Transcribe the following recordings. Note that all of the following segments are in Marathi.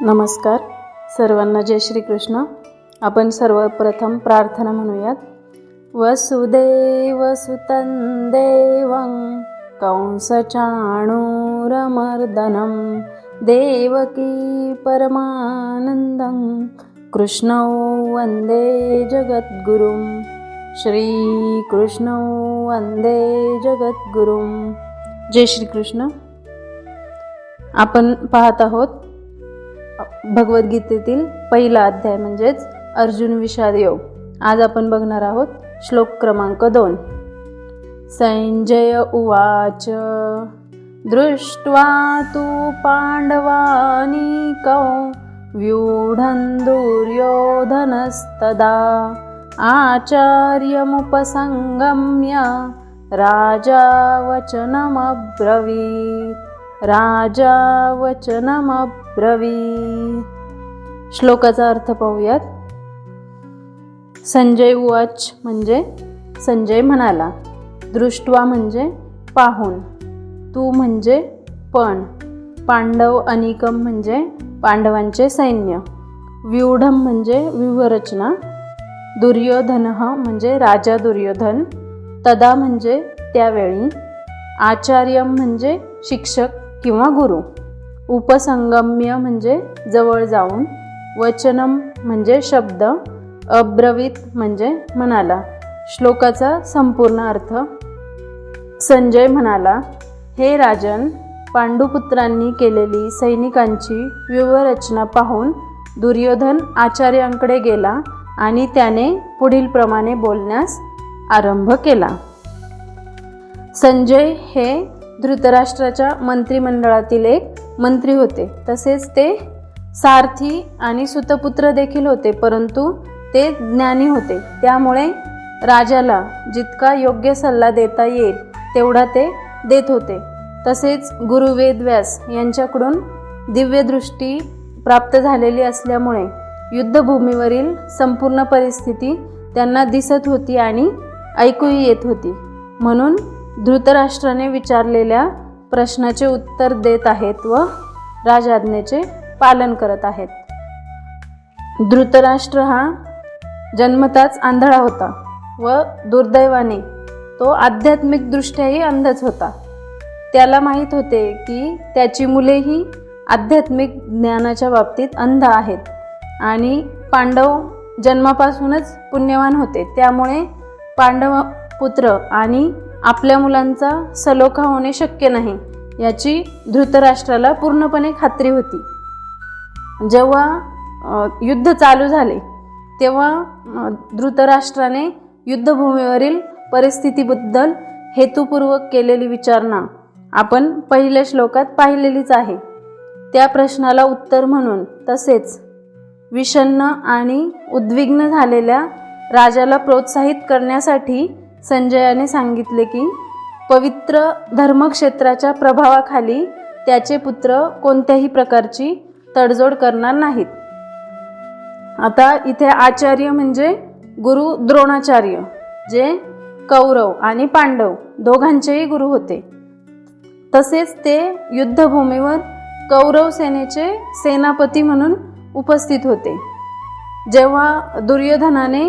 नमस्कार. सर्वांना जय श्रीकृष्ण. आपण सर्वप्रथम प्रार्थना म्हणूयात. वसुदेव वसुदेवसुतं देवं कंसचाणूरमर्दनं देवकी परमानन्दं कृष्णौ वन्दे जगद्गुरुं श्रीकृष्णौ वन्दे जगद्गुरुं. जय श्रीकृष्ण. आपण पाहत आहोत भगवद्गीतेतील पहिला अध्याय म्हणजेच अर्जुन विषाद योग. आज आपण बघणार आहोत श्लोक क्रमांक दोन. संजय उवाच दृष्ट्वा तू पांडवानीकौ व्यूढं दुर्योधनस्तदा आचार्यमुपसङ्गम्य राजा वचनमब्रवीत् राजा वचनमब्रवी श्लोकाचा अर्थ पाहूयात. संजय उवाच म्हणजे संजय म्हणाला दृष्ट्वा म्हणजे पाहून तू म्हणजे पण पांडव अनिकम म्हणजे पांडवांचे सैन्य व्यूढम म्हणजे व्यूहरचना दुर्योधन म्हणजे राजा दुर्योधन तदा म्हणजे त्यावेळी आचार्यम म्हणजे शिक्षक किंवा गुरु. उपसंगम्य म्हणजे जवळ जाऊन वचनम म्हणजे शब्द अब्रवीत म्हणजे म्हणाला. श्लोकाचा संपूर्ण अर्थ संजय म्हणाला हे राजन पांडुपुत्रांनी केलेली सैनिकांची व्यूहरचना पाहून दुर्योधन आचार्यांकडे गेला आणि त्याने पुढील प्रमाणे बोलण्यास आरंभ केला. संजय हे धृतराष्ट्राच्या मंत्रिमंडळातील एक मंत्री होते. तसेच ते सारथी आणि सुतपुत्र देखील होते परंतु ते ज्ञानी होते. त्यामुळे राजाला जितका योग्य सल्ला देता येईल तेवढा ते देत होते. तसेच गुरु वेदव्यास यांच्याकडून दिव्यदृष्टी प्राप्त झालेली असल्यामुळे युद्धभूमीवरील संपूर्ण परिस्थिती त्यांना दिसत होती आणि ऐकूही येत होती. म्हणून धृतराष्ट्राने विचारलेल्या प्रश्नाचे उत्तर देत आहेत व राजाज्ञेचे पालन करत आहेत. धृतराष्ट्र हा जन्मताच आंधळा होता व दुर्दैवाने तो आध्यात्मिकदृष्ट्याही अंधच होता. त्याला माहीत होते की त्याची मुलेही आध्यात्मिक ज्ञानाच्या बाबतीत अंध आहेत आणि पांडव जन्मापासूनच पुण्यवान होते. त्यामुळे पांडव पुत्र आणि आपल्या मुलांचा सलोखा होणे शक्य नाही याची धृतराष्ट्राला पूर्णपणे खात्री होती. जेव्हा युद्ध चालू झाले तेव्हा धृतराष्ट्राने युद्धभूमीवरील परिस्थितीबद्दल हेतुपूर्वक केलेली विचारणा आपण पहिल्या श्लोकात पाहिलेलीच आहे. त्या प्रश्नाला उत्तर म्हणून तसेच विषण्ण आणि उद्विग्न झालेल्या राजाला प्रोत्साहित करण्यासाठी संजयाने सांगितले की पवित्र धर्मक्षेत्राच्या प्रभावाखाली त्याचे पुत्र कोणत्याही प्रकारची तडजोड करणार नाहीत. आता इथे आचार्य म्हणजे गुरु द्रोणाचार्य जे कौरव आणि पांडव दोघांचेही गुरु होते. तसेच ते युद्धभूमीवर कौरव सेनेचे सेनापती म्हणून उपस्थित होते. जेव्हा दुर्योधनाने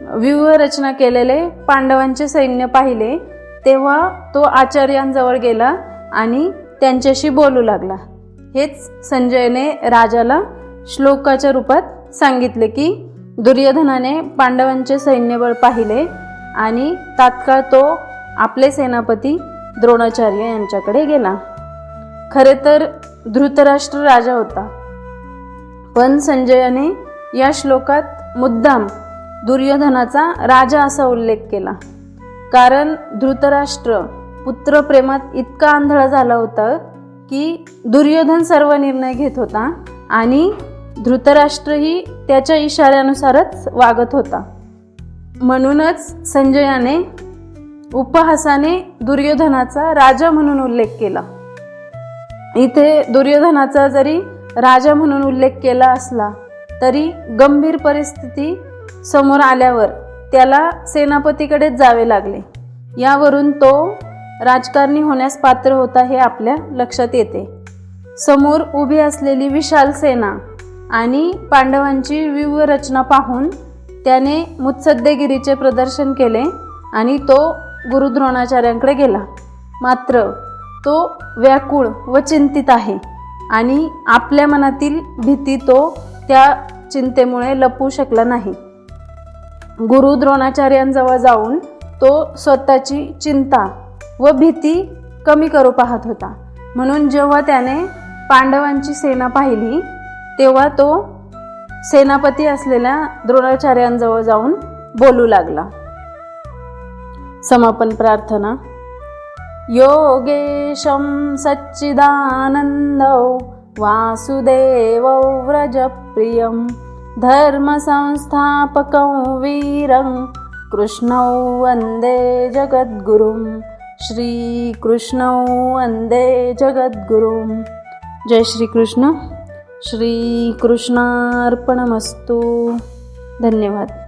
व्यूहरचना केलेले पांडवांचे सैन्य पाहिले तेव्हा तो आचार्यांजवळ गेला आणि त्यांच्याशी बोलू लागला. हेच संजयने राजाला श्लोकाच्या रूपात सांगितले की दुर्योधनाने पांडवांचे सैन्यबळ पाहिले आणि तात्काळ तो आपले सेनापती द्रोणाचार्य यांच्याकडे गेला. खरे तर धृतराष्ट्र राजा होता. पण संजयाने या श्लोकात मुद्दाम दुर्योधनाचा राजा असा उल्लेख केला. कारण धृतराष्ट्र पुत्रप्रेमात इतका आंधळा झाला होता की दुर्योधन सर्व निर्णय घेत होता आणि धृतराष्ट्रही त्याच्या इशाऱ्यानुसारच वागत होता. म्हणूनच संजयाने उपहासाने दुर्योधनाचा राजा म्हणून उल्लेख केला. इथे दुर्योधनाचा जरी राजा म्हणून उल्लेख केला असला तरी गंभीर परिस्थिती समोर आल्यावर त्याला सेनापतीकडेच जावे लागले. यावरून तो राजकारणी होण्यास पात्र होता हे आपल्या लक्षात येते. समोर उभी असलेली विशाल सेना आणि पांडवांची व्यूहरचना पाहून त्याने मुत्सद्देगिरीचे प्रदर्शन केले आणि तो गुरुद्रोणाचार्यांकडे गेला. मात्र तो व्याकुळ व चिंतित आहे आणि आपल्या मनातील भीती तो त्या चिंतेमुळे लपवू शकला नाही. गुरु द्रोणाचार्यांजवळ जाऊन तो स्वतःची चिंता व भीती कमी करू पाहत होता. म्हणून जेव्हा त्याने पांडवांची सेना पाहिली तेव्हा तो सेनापती असलेल्या द्रोणाचार्यांजवळ जाऊन बोलू लागला. समापन प्रार्थना. योगेशं सच्चिदानन्दौ वासुदेवौ व्रजप्रियं धर्मसंस्थापकं वीरं कृष्णौ वन्दे जगद्गुरुं श्रीकृष्णौ वन्दे जगद्गुरुं। जय श्रीकृष्ण। श्रीकृष्णार्पणमस्तु। धन्यवाद।